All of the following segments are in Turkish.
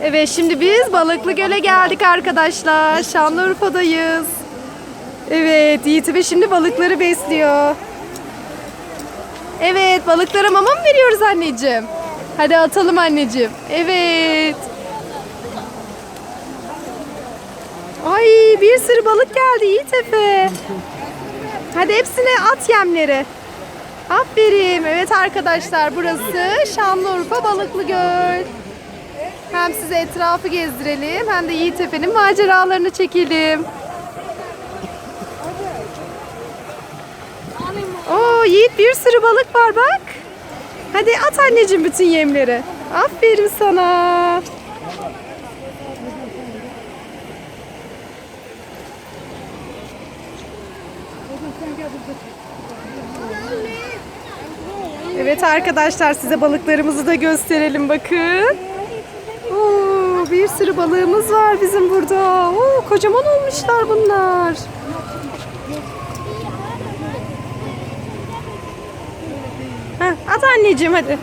Evet şimdi biz Balıklı Göl'e geldik arkadaşlar. Şanlıurfa'dayız. Evet Yiğit Bey şimdi balıkları besliyor. Evet balıklara mama mı veriyoruz anneciğim? Hadi atalım anneciğim. Evet. Ay bir sürü balık geldi Yiğit Efe. Hadi hepsine at yemleri. Aferin. Evet arkadaşlar burası Şanlıurfa Balıklı Göl. Hem size etrafı gezdirelim hem de Yiğit Efe'nin maceralarını çekelim. Oo Yiğit bir sürü balık var bak. Hadi at anneciğim bütün yemleri. Aferin sana. Evet arkadaşlar size balıklarımızı da gösterelim bakın. Bir sürü balığımız var bizim burada. Oo, kocaman olmuşlar bunlar. Heh, at anneciğim hadi.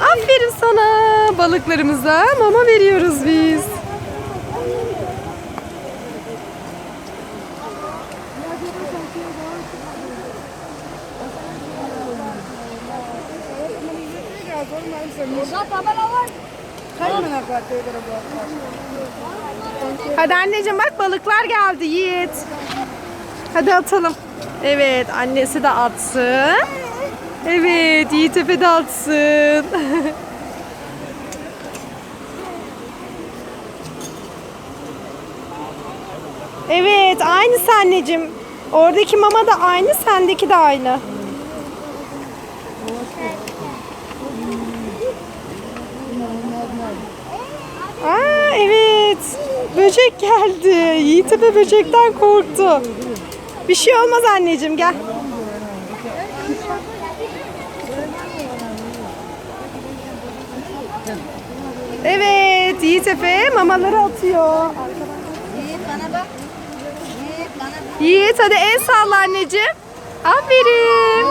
Aferin sana. Balıklarımıza mama veriyoruz biz. Hadi anneciğim bak balıklar geldi Yiğit. Hadi atalım. Evet annesi de atsın. Evet Yiğit Efe de atsın. evet aynısı anneciğim. Oradaki mama da aynı sendeki de aynı. Aa evet. Böcek geldi. Yiğit Efe böcekten korktu. Bir şey olmaz anneciğim gel. Evet Yiğit Efe mamaları atıyor. Yiğit bana bak. Yiğit bana bak. Yiğit hadi el salla anneciğim. Aferin.